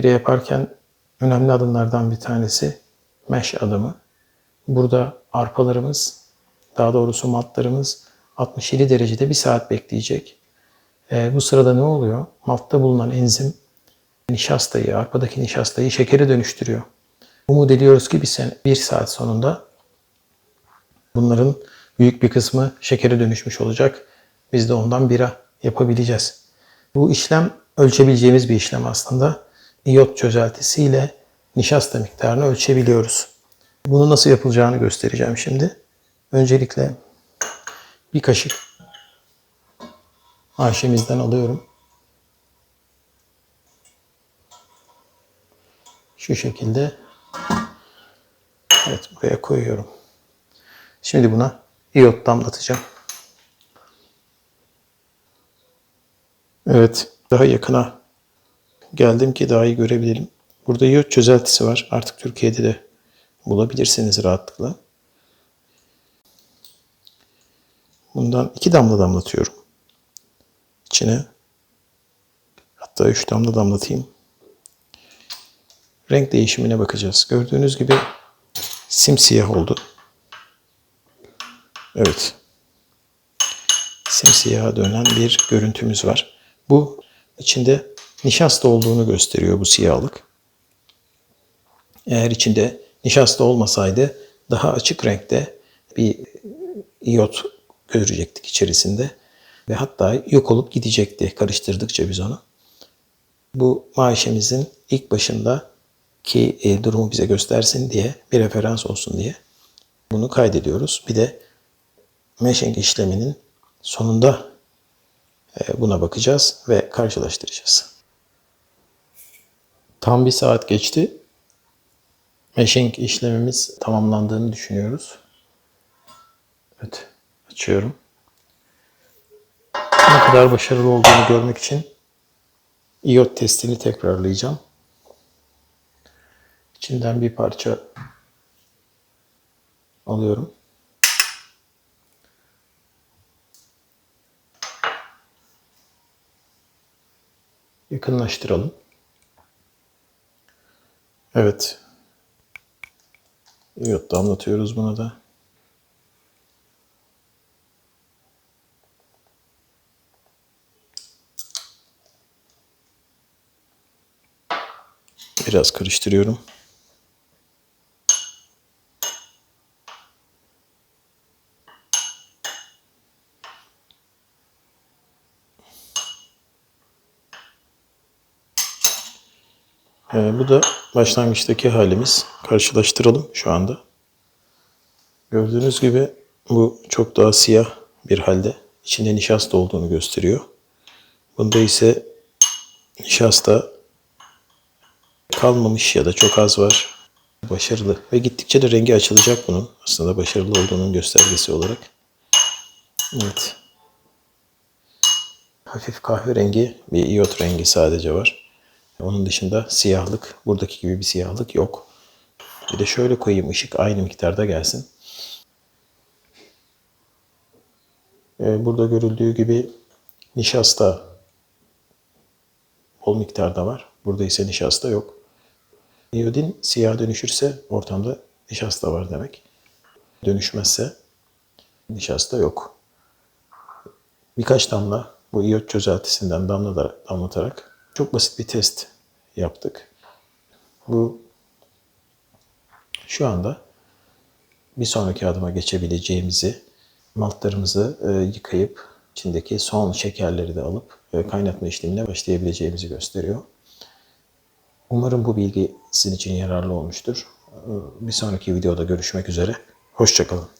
Pire yaparken önemli adımlardan bir tanesi mesh adımı. Burada arpalarımız, daha doğrusu maltlarımız 67 derecede bir saat bekleyecek. Ee, bu sırada ne oluyor? Maltta bulunan enzim nişastayı, arpadaki nişastayı şekere dönüştürüyor. Umut ediyoruz ki bir, sene, bir saat sonunda bunların büyük bir kısmı şekere dönüşmüş olacak. Biz de ondan bira yapabileceğiz. Bu işlem ölçebileceğimiz bir işlem aslında. İyot çözeltisiyle nişasta miktarını ölçebiliyoruz. Bunu nasıl yapılacağını göstereceğim şimdi. Öncelikle bir kaşık haşemizden alıyorum. Şu şekilde evet buraya koyuyorum. Şimdi buna iyot damlatacağım. Evet, daha yakına geldim ki daha iyi görebilelim. Burada iyot çözeltisi var. Artık Türkiye'de de bulabilirsiniz rahatlıkla. Bundan iki damla damlatıyorum. İçine hatta üç damla damlatayım. Renk değişimine bakacağız. Gördüğünüz gibi simsiyah oldu. Evet. Simsiyaha dönen bir görüntümüz var. Bu içinde nişasta olduğunu gösteriyor bu siyahlık. Eğer içinde nişasta olmasaydı daha açık renkte bir iyot görecektik içerisinde ve hatta yok olup gidecekti karıştırdıkça biz onu. Bu maaşemizin ilk başında ki e, durumu bize göstersin diye bir referans olsun diye bunu kaydediyoruz. Bir de meshing işleminin sonunda e, buna bakacağız ve karşılaştıracağız. Tam bir saat geçti. Meshing işlemimiz tamamlandığını düşünüyoruz. Evet, açıyorum. Ne kadar başarılı olduğunu görmek için iot testini tekrarlayacağım. İçinden bir parça alıyorum. Yakınlaştıralım. Evet. İyot damlatıyoruz buna da. Biraz karıştırıyorum. Ee, bu da başlangıçtaki halimiz. Karşılaştıralım şu anda. Gördüğünüz gibi bu çok daha siyah bir halde. İçinde nişasta olduğunu gösteriyor. Bunda ise nişasta kalmamış ya da çok az var. Başarılı ve gittikçe de rengi açılacak bunun. Aslında başarılı olduğunun göstergesi olarak. Evet. Hafif kahverengi bir iyot rengi sadece var. Onun dışında siyahlık, buradaki gibi bir siyahlık yok. Bir de şöyle koyayım ışık aynı miktarda gelsin. Ee, Burada görüldüğü gibi nişasta bol miktarda var. Burada ise nişasta yok. İyodin siyah dönüşürse ortamda nişasta var demek. Dönüşmezse nişasta yok. Birkaç damla bu iyot çözeltisinden damlatarak, damlatarak çok basit bir test yaptık. Bu şu anda bir sonraki adıma geçebileceğimizi maltlarımızı e, yıkayıp içindeki son şekerleri de alıp e, kaynatma işlemine başlayabileceğimizi gösteriyor. Umarım bu bilgi sizin için yararlı olmuştur. E, Bir sonraki videoda görüşmek üzere. Hoşçakalın.